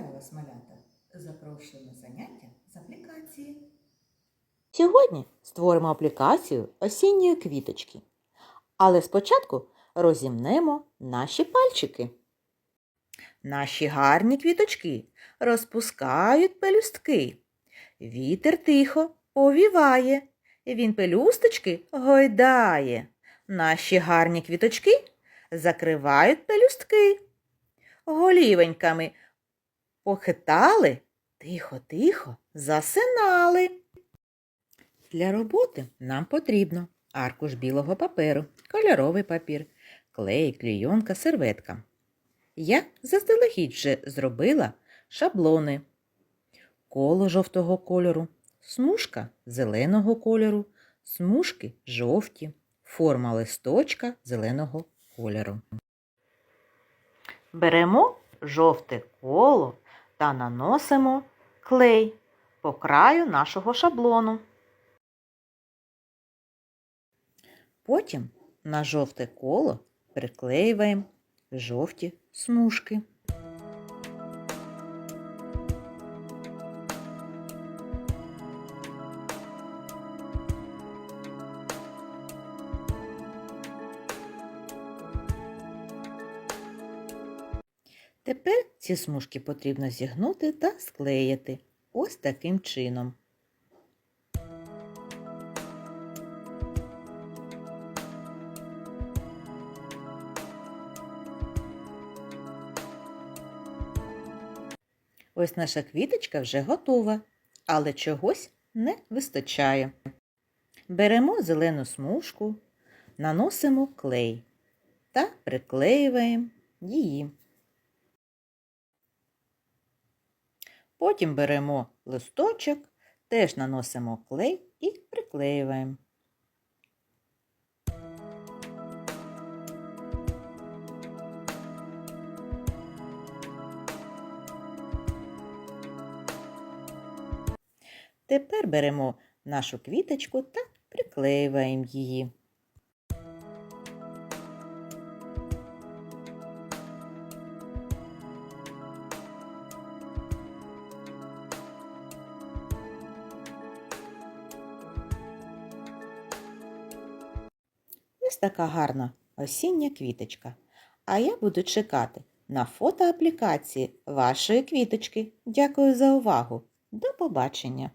Вітаю вас, малята! Запрошуємо на заняття з аплікації. Сьогодні створимо аплікацію осінньої квіточки. Але спочатку розімнемо наші пальчики. Наші гарні квіточки розпускають пелюстки. Вітер тихо повіває, він пелюсточки гойдає. Наші гарні квіточки закривають пелюстки. Голівеньками похитали, тихо-тихо засинали. Для роботи нам потрібно аркуш білого паперу, кольоровий папір, клей, клійонка, серветка. Я заздалегідь вже зробила шаблони. Коло жовтого кольору, смужка зеленого кольору, смужки жовті, форма листочка зеленого кольору. Беремо жовте коло та наносимо клей по краю нашого шаблону. Потім на жовте коло приклеюємо жовті смужки. Тепер ці смужки потрібно зігнути та склеїти ось таким чином. Ось наша квіточка вже готова, але чогось не вистачає. Беремо зелену смужку, наносимо клей та приклеюємо її. Потім беремо листочок, теж наносимо клей і приклеюємо. Тепер беремо нашу квіточку та приклеюємо її. Ось така гарна осіння квіточка. А я буду чекати на фотоаплікації вашої квіточки. Дякую за увагу. До побачення!